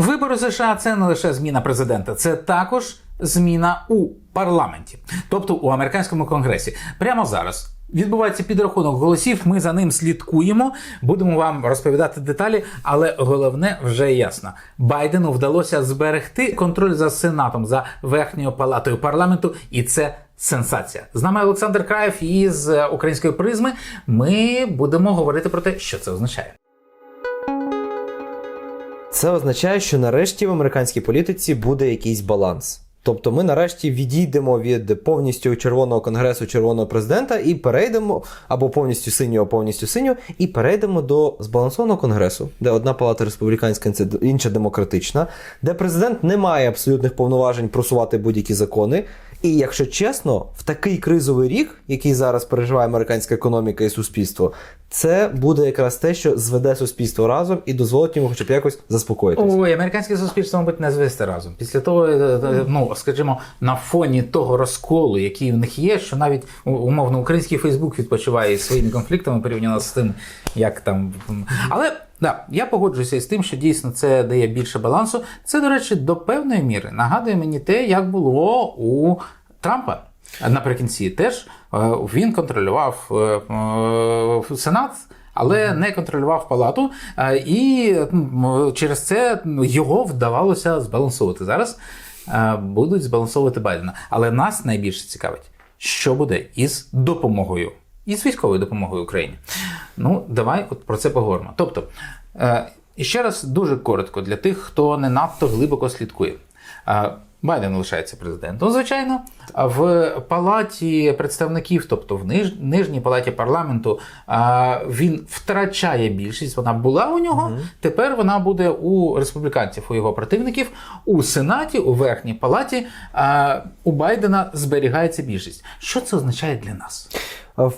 Вибори США це не лише зміна президента, це також зміна у парламенті, тобто у американському конгресі. Прямо зараз. Відбувається підрахунок голосів. Ми за ним слідкуємо. Будемо вам розповідати деталі, але головне вже ясно. Байдену вдалося зберегти контроль за сенатом, за верхньою палатою парламенту, і це сенсація. З нами Олександр Краєв із е, української призми. Ми будемо говорити про те, що це означає. Це означає, що нарешті в американській політиці буде якийсь баланс. Тобто ми нарешті відійдемо від повністю червоного конгресу червоного президента і перейдемо або повністю синього, повністю синього, і перейдемо до збалансованого конгресу, де одна палата республіканська, інша демократична, де президент не має абсолютних повноважень просувати будь-які закони. І якщо чесно, в такий кризовий рік, який зараз переживає американська економіка і суспільство, це буде якраз те, що зведе суспільство разом і дозволить йому хоча б якось заспокоїтися. Ой, американське суспільство, мабуть, не звести разом. Після того, е, е, ну скажімо, на фоні того розколу, який в них є, що навіть умовно український Фейсбук відпочиває своїми конфліктами порівняно з тим, як там. Але да, я погоджуюся із тим, що дійсно це дає більше балансу. Це, до речі, до певної міри нагадує мені те, як було у Трампа. Наприкінці теж е, він контролював е, е, Сенат. Але не контролював палату, і через це його вдавалося збалансовувати. Зараз будуть збалансовувати Байдена. Але нас найбільше цікавить, що буде із допомогою, із військовою допомогою Україні. Ну, давай от про це поговоримо. Тобто, і ще раз дуже коротко для тих, хто не надто глибоко слідкує. Байден лишається президентом, звичайно. А в палаті представників, тобто в ниж, нижній палаті парламенту, а, він втрачає більшість. Вона була у нього. Тепер вона буде у республіканців, у його противників. У сенаті, у верхній палаті а, у Байдена зберігається більшість. Що це означає для нас?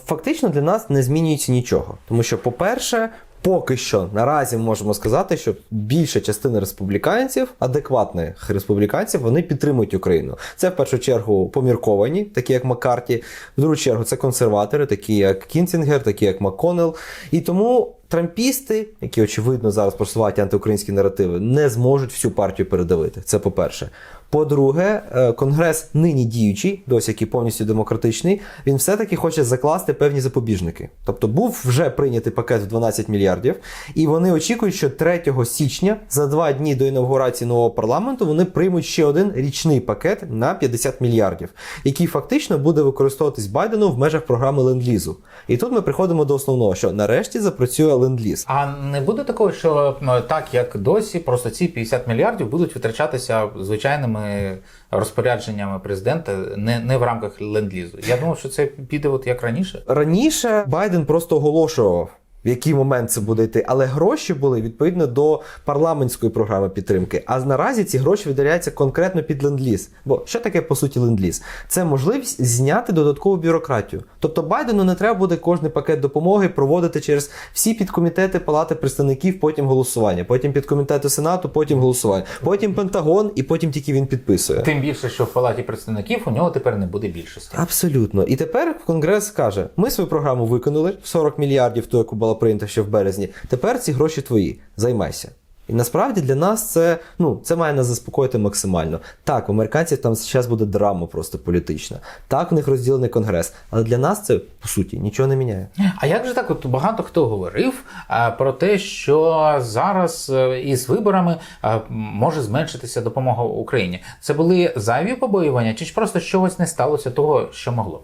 Фактично для нас не змінюється нічого. Тому що, по-перше, поки що наразі можемо сказати, що більша частина республіканців, адекватних республіканців, вони підтримують Україну. Це в першу чергу помірковані, такі як Маккарті, в другу чергу це консерватори, такі як Кінцінгер, такі як Макконел. І тому. Трампісти, які очевидно зараз просувають антиукраїнські наративи, не зможуть всю партію передавити. Це по-перше. По-друге, е, конгрес нині діючий, досі який повністю демократичний, він все-таки хоче закласти певні запобіжники. Тобто був вже прийнятий пакет в 12 мільярдів, і вони очікують, що 3 січня, за два дні до інаугурації нового парламенту, вони приймуть ще один річний пакет на 50 мільярдів, який фактично буде використовуватись Байденом в межах програми ленд-лізу. І тут ми приходимо до основного, що нарешті запрацює ленд-ліз. А не буде такого, що так як досі, просто ці 50 мільярдів будуть витрачатися звичайними розпорядженнями президента, не, не в рамках ленд-лізу. Я думав, що це піде от як раніше. Раніше Байден просто оголошував. В який момент це буде йти, але гроші були відповідно до парламентської програми підтримки. А наразі ці гроші виділяються конкретно під ленд-ліз. Бо що таке по суті ленд-ліз? Це можливість зняти додаткову бюрократію. Тобто Байдену не треба буде кожний пакет допомоги проводити через всі підкомітети Палати представників, потім голосування, потім підкомітети Сенату, потім голосування, потім Пентагон, і потім тільки він підписує. Тим більше, що в палаті представників у нього тепер не буде більшості. Абсолютно. І тепер Конгрес каже: ми свою програму виконали 40 мільярдів, ту, яку була прийнята ще в березні. Тепер ці гроші твої. Займайся. І насправді для нас це ну це має нас заспокоїти максимально. Так, у американців там зараз буде драма просто політична. Так, у них розділений конгрес. Але для нас це по суті нічого не міняє. А як же так? От багато хто говорив а, про те, що зараз е, із виборами а, може зменшитися допомога Україні. Це були зайві побоювання, чи ж просто чогось не сталося того, що могло?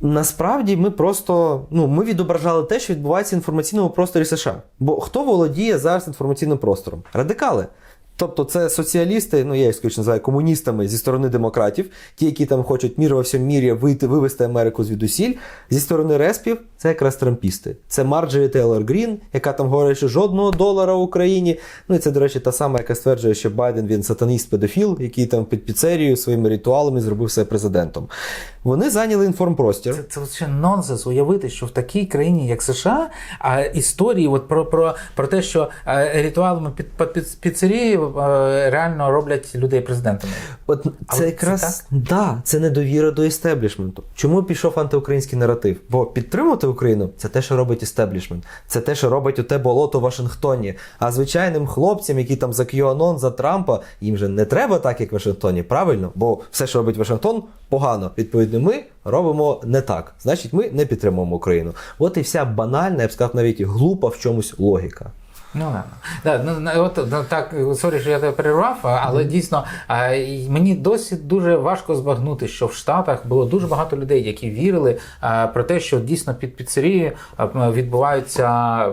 Насправді ми просто ну ми відображали те, що відбувається в інформаційному просторі США. Бо хто володіє зараз інформаційним простором? Радикали. Тобто це соціалісти, ну я їх скоріше називаю комуністами зі сторони демократів, ті, які там хочуть мір во всьому мірі вийти, вивести Америку звідусіль. Зі сторони респів це якраз трампісти. Це Марджорі Тейлор Грін, яка там говорить, що жодного долара в Україні. Ну і це, до речі, та сама, яка стверджує, що Байден він сатаніст-педофіл, який там під піцерією своїми ритуалами зробив себе президентом. Вони зайняли інформпростір. Це, це нонсенс уявити, що в такій країні, як США, а історії от про, про, про те, що ритуалами під, під піцерією е, реально роблять людей президентами. От Але це це якраз да, це недовіра до істеблішменту. Чому пішов антиукраїнський наратив? Бо підтримувати Україну це те, що робить істеблішмент, це те, що робить у те болото в Вашингтоні. А звичайним хлопцям, які там за QAnon, за Трампа, їм же не треба так, як в Вашингтоні, правильно? Бо все, що робить Вашингтон, погано. Відповідно, ми робимо не так. Значить, ми не підтримуємо Україну. От і вся банальна, я б сказав, навіть глупа в чомусь логіка. Ну ладно. Да, ну, от, ну, так, сорі, що я тебе перервав, а, але дійсно а, мені досі дуже важко збагнути, що в Штатах було дуже багато людей, які вірили а, про те, що дійсно під піцерією відбуваються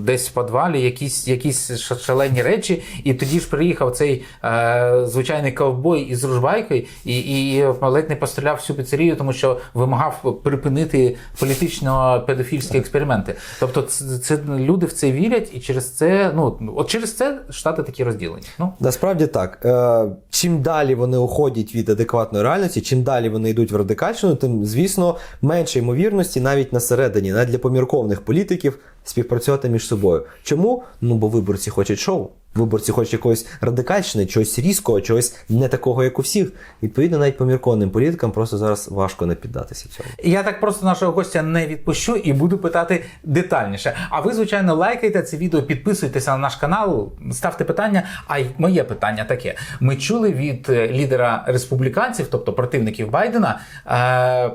десь в підвалі якісь, якісь шалені речі, і тоді ж приїхав цей е, звичайний ковбой із ружбайкою і, і ледь не постріляв всю піцерію, тому що вимагав припинити політично-педофільські експерименти. Тобто, це, це люди в це вірять, і через це, ну от через це штати такі розділені. Ну Насправді так. Е, чим далі вони уходять від адекватної реальності, чим далі вони йдуть в радикальщину, тим, звісно, менше ймовірності навіть на середині, навіть для помірковних політиків співпрацювати між собою. Чому? Ну бо виборці хочуть шоу. Виборці хочуть якогось радикальщини, чогось різкого, чогось не такого, як у всіх. Відповідно, навіть поміркованим політикам просто зараз важко не піддатися цьому. я так просто нашого гостя не відпущу і буду питати детальніше. А ви, звичайно, лайкайте це відео, підписуйтеся на наш канал, ставте питання. А й моє питання таке: ми чули від е, лідера республіканців, тобто противників Байдена, е,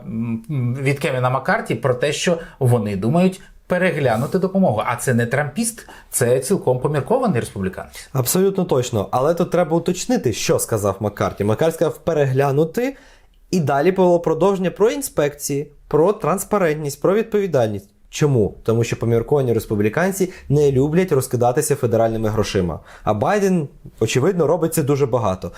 від Кевіна Маккарті, про те, що вони думають. Переглянути допомогу, а це не трампіст, це цілком поміркований республіканець. Абсолютно точно. Але тут треба уточнити, що сказав Маккарті. Маккарті сказав переглянути, і далі було продовження про інспекції, про транспарентність, про відповідальність. Чому? Тому що помірковані республіканці не люблять розкидатися федеральними грошима. А Байден, очевидно, робить це дуже багато.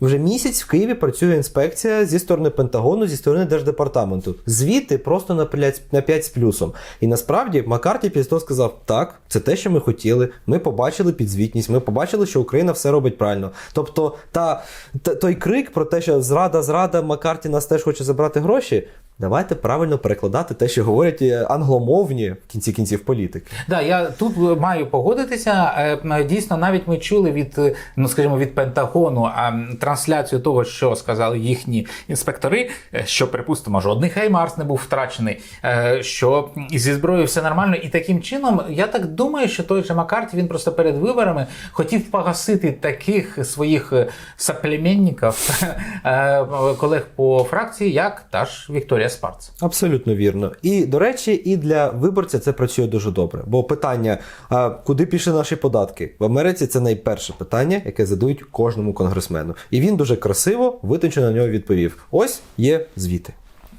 Вже місяць в Києві працює інспекція зі сторони Пентагону, зі сторони Держдепартаменту. Звіти просто на 5, на 5 з плюсом. І насправді Маккарті після того сказав: так, це те, що ми хотіли. Ми побачили підзвітність, ми побачили, що Україна все робить правильно. Тобто, та, та той крик про те, що зрада, зрада, Маккарті нас теж хоче забрати гроші. Давайте правильно перекладати те, що говорять е, англомовні в кінці кінців політики. Да, я тут маю погодитися. Е, Дійсно, навіть ми чули від, е, ну скажімо, від Пентагону трансляцію того, що сказали їхні інспектори, е, що припустимо, жодний Хаймарс не був втрачений, е, що зі зброєю все нормально. І таким чином, я так думаю, що той же Маккарті він просто перед виборами хотів погасити таких своїх е, соплеменників, е, колег по фракції, як та ж Вікторія Спарц. Абсолютно вірно. І до речі, і для виборця це працює дуже добре. Бо питання, а куди пішли наші податки в Америці, це найперше питання, яке задають кожному конгресмену. І він дуже красиво, витончено на нього відповів: ось є звіти.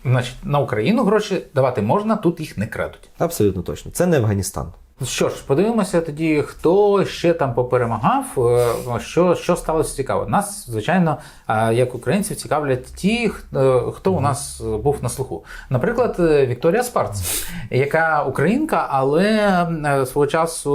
Значить, на Україну гроші давати можна, тут їх не крадуть. Абсолютно точно. Це не Афганістан. Що ж, подивимося тоді, хто ще там поперемагав, е, що, що сталося цікаво. Нас, звичайно, е, як українців, цікавлять ті, хто- хто у нас був на слуху. Наприклад, е, Вікторія Спарц, яка українка, але е, свого часу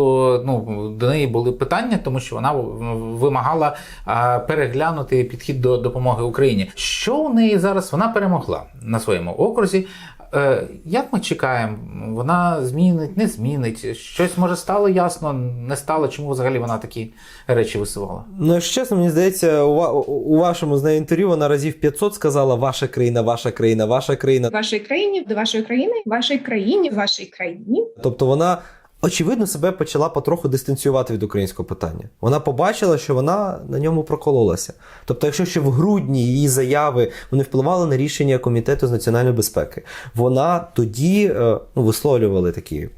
ну, до неї були питання, тому що вона вимагала е, переглянути підхід до допомоги Україні. Що у неї зараз? Вона перемогла на своєму окрузі. Е, Як ми чекаємо, вона змінить, не змінить. Щось може стало ясно, не стало, чому взагалі вона такі речі висувала. Ну, якщо чесно, мені здається, у, у вашому з нею інтерв'ю вона разів 500 сказала ваша країна, ваша країна, ваша країна. вашої вашій країні, до вашої країни, вашої вашій країні, в вашій країні. Тобто вона. Очевидно, себе почала потроху дистанціювати від українського питання. Вона побачила, що вона на ньому прокололася. Тобто, якщо ще в грудні її заяви вони впливали на рішення комітету з національної безпеки, вона тоді е, ну, висловлювали такі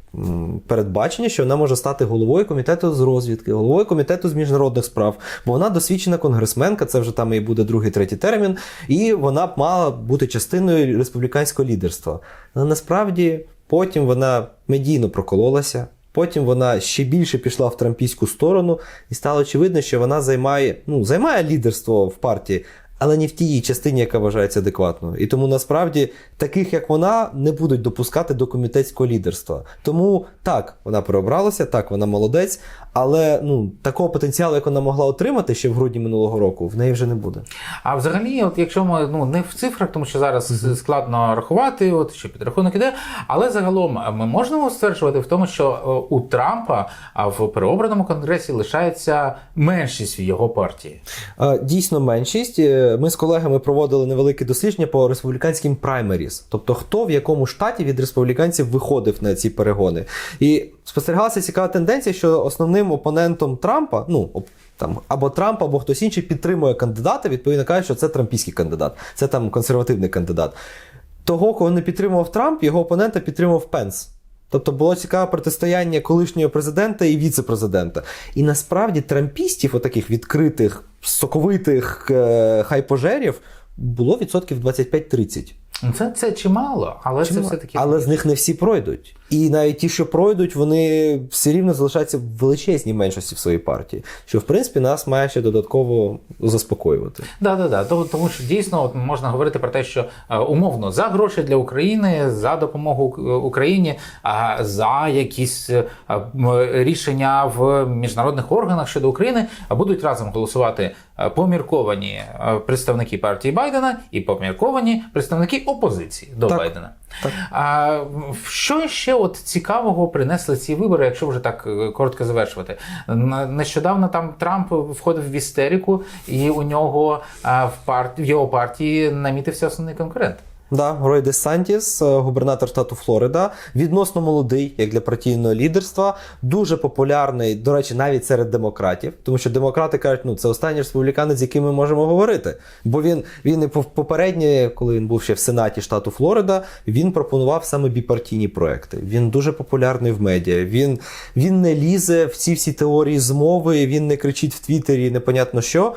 передбачення, що вона може стати головою комітету з розвідки, головою комітету з міжнародних справ, бо вона досвідчена конгресменка, це вже там і буде другий, третій термін, і вона б мала бути частиною республіканського лідерства. Але насправді потім вона медійно прокололася. Потім вона ще більше пішла в трампійську сторону, і стало очевидно, що вона займає, ну, займає лідерство в партії, але не в тій частині, яка вважається адекватною. І тому насправді таких, як вона, не будуть допускати до комітетського лідерства. Тому так, вона переобралася, так, вона молодець, але ну такого потенціалу, як вона могла отримати ще в грудні минулого року, в неї вже не буде. А взагалі, от якщо ми ну не в цифрах, тому що зараз складно рахувати, от ще підрахунок іде, але загалом е, ми можемо стверджувати в тому, що е, у Трампа а, в переобраному конгресі лишається меншість в його партії. Е, Дійсно, меншість. Ми з колегами проводили невелике дослідження по республіканським праймеріс, тобто хто в якому штаті від республіканців виходив на ці перегони. І спостерігалася цікава тенденція, що основним опонентом Трампа, ну там або Трамп, або хтось інший підтримує кандидата, відповідно каже, що це трампійський кандидат, це там консервативний кандидат. Того, кого не підтримував Трамп, його опонента підтримував Пенс. Тобто було цікаве протистояння колишнього президента і віце-президента. І насправді трампістів, отаких відкритих, соковитих е, хайпожерів, було відсотків 25-30. Ну, Це, це чимало, але це все таки. Але з них не всі пройдуть. І навіть ті, що пройдуть, вони все рівно залишаються в величезній меншості в своїй партії. Що в принципі нас має ще додатково заспокоювати. Да, да, да. Тому, що дійсно от можна говорити про те, що е, умовно за гроші для України, за допомогу Україні, за якісь е, рішення в міжнародних органах щодо України будуть разом голосувати е, помірковані е, представники партії Байдена і помірковані представники опозиції до Так. Байдена. Так. А що ще от цікавого принесли ці вибори, якщо вже так е, коротко завершувати? Нещодавно там Трамп входив в істерику, і у нього в парт... в його партії намітився основний конкурент. Да, Рой Де Сантіс, е, губернатор штату Флорида, відносно молодий, як для партійного лідерства, дуже популярний, до речі, навіть серед демократів, тому що демократи кажуть, ну це останній республіканець, з яким ми можемо говорити. Бо він він і попереднє, коли він був ще в Сенаті штату Флорида, він пропонував саме біпартійні проекти. Він дуже популярний в медіа. Він, він не лізе в ці всі теорії змови, він не кричить в Твіттері, непонятно що.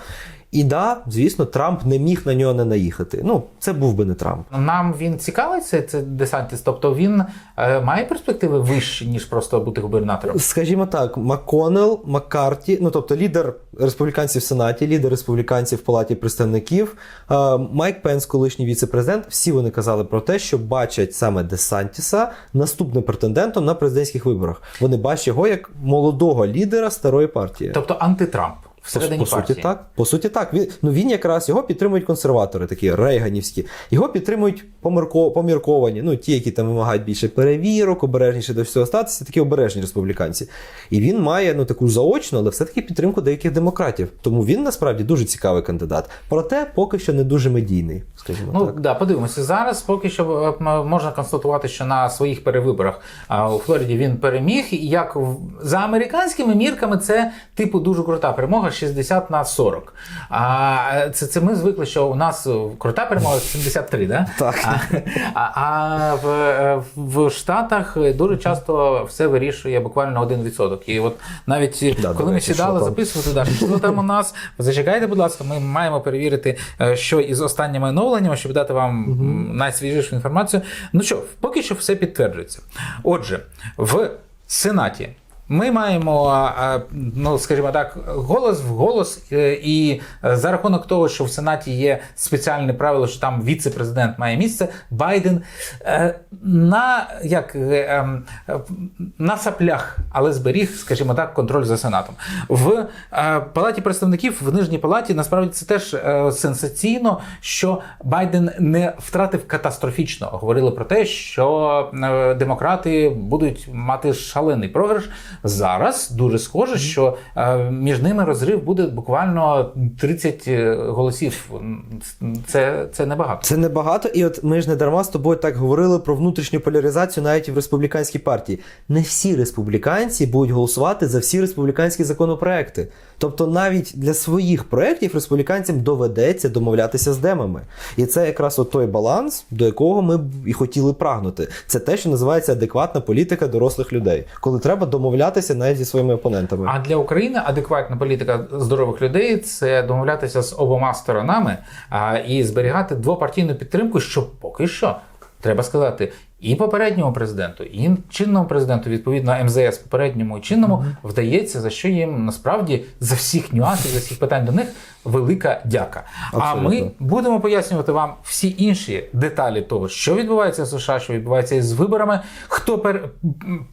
І да, звісно, Трамп не міг на нього не наїхати. Ну, це був би не Трамп. Нам він цікавий, це, це Десантіс, тобто він е, має перспективи вищі, ніж просто бути губернатором. Скажімо так, МакКоннелл, Маккарті, ну тобто лідер республіканців в Сенаті, лідер республіканців в Палаті представників, е, Майк Пенс, колишній віце-президент, всі вони казали про те, що бачать саме Десантіса наступним претендентом на президентських виборах. Вони бачать його як молодого лідера старої партії. Тобто антитрамп всередині по, по суті, так. По суті, так. Він, ну, він якраз його підтримують консерватори, такі рейганівські. Його підтримують помірко, помірковані, ну ті, які там вимагають більше перевірок, обережніше до всього статися, такі обережні республіканці. І він має ну таку заочну, але все-таки підтримку деяких демократів. Тому він насправді дуже цікавий кандидат. Проте поки що не дуже медійний, скажімо Ну так. да, подивимося. Зараз поки що е, можна констатувати, що на своїх перевиборах а, у Флориді він переміг. І як в- за американськими мірками, це типу дуже крута перемога 60 на 40. А е, це, це ми звикли, що у нас е, крута перемога 73, да? Так. А, а, а в, е, в Штатах дуже часто все вирішує буквально 1%. І от навіть е, Да, коли ми сідали записувати, да, що там у нас, зачекайте, будь ласка, ми маємо перевірити, е, що із останніми оновленнями, щоб дати вам м, найсвіжішу інформацію. Ну що, поки що все підтверджується. Отже, в Сенаті. Ми маємо, ну скажімо так, голос в голос, е, і е, за рахунок того, що в Сенаті є спеціальне правило, що там віце-президент має місце, Байден е, на як ем, на саплях, але зберіг, скажімо так, контроль за Сенатом. В палаті представників в нижній палаті насправді це теж сенсаційно, що Байден не втратив катастрофічно. Говорили про те, що демократи будуть мати шалений програш. Зараз дуже схоже, що е, між ними розрив буде буквально 30 голосів. Це, це небагато. Це небагато, і от ми ж не дарма з тобою так говорили про внутрішню поляризацію навіть в республіканській партії. Не всі республіканці будуть голосувати за всі республіканські законопроекти. Тобто, навіть для своїх проєктів республіканцям доведеться домовлятися з демами. І це якраз от той баланс, до якого ми б і хотіли прагнути. Це те, що називається адекватна політика дорослих людей, коли треба домовлятися навіть зі своїми опонентами. А для України адекватна політика здорових людей це домовлятися з обома сторонами а, і зберігати двопартійну підтримку, що поки що треба сказати, і попередньому президенту, і чинному президенту, відповідно МЗС попередньому і чинному, вдається, за що їм насправді за всіх нюансів, за всіх питань до них велика дяка. А ми будемо пояснювати вам всі інші деталі того, що відбувається в США, що відбувається із виборами, хто пер...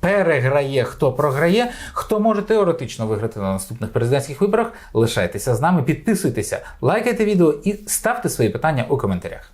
переграє, хто програє, хто може теоретично виграти на наступних президентських виборах. Лишайтеся з нами, підписуйтеся, лайкайте відео і ставте свої питання у коментарях.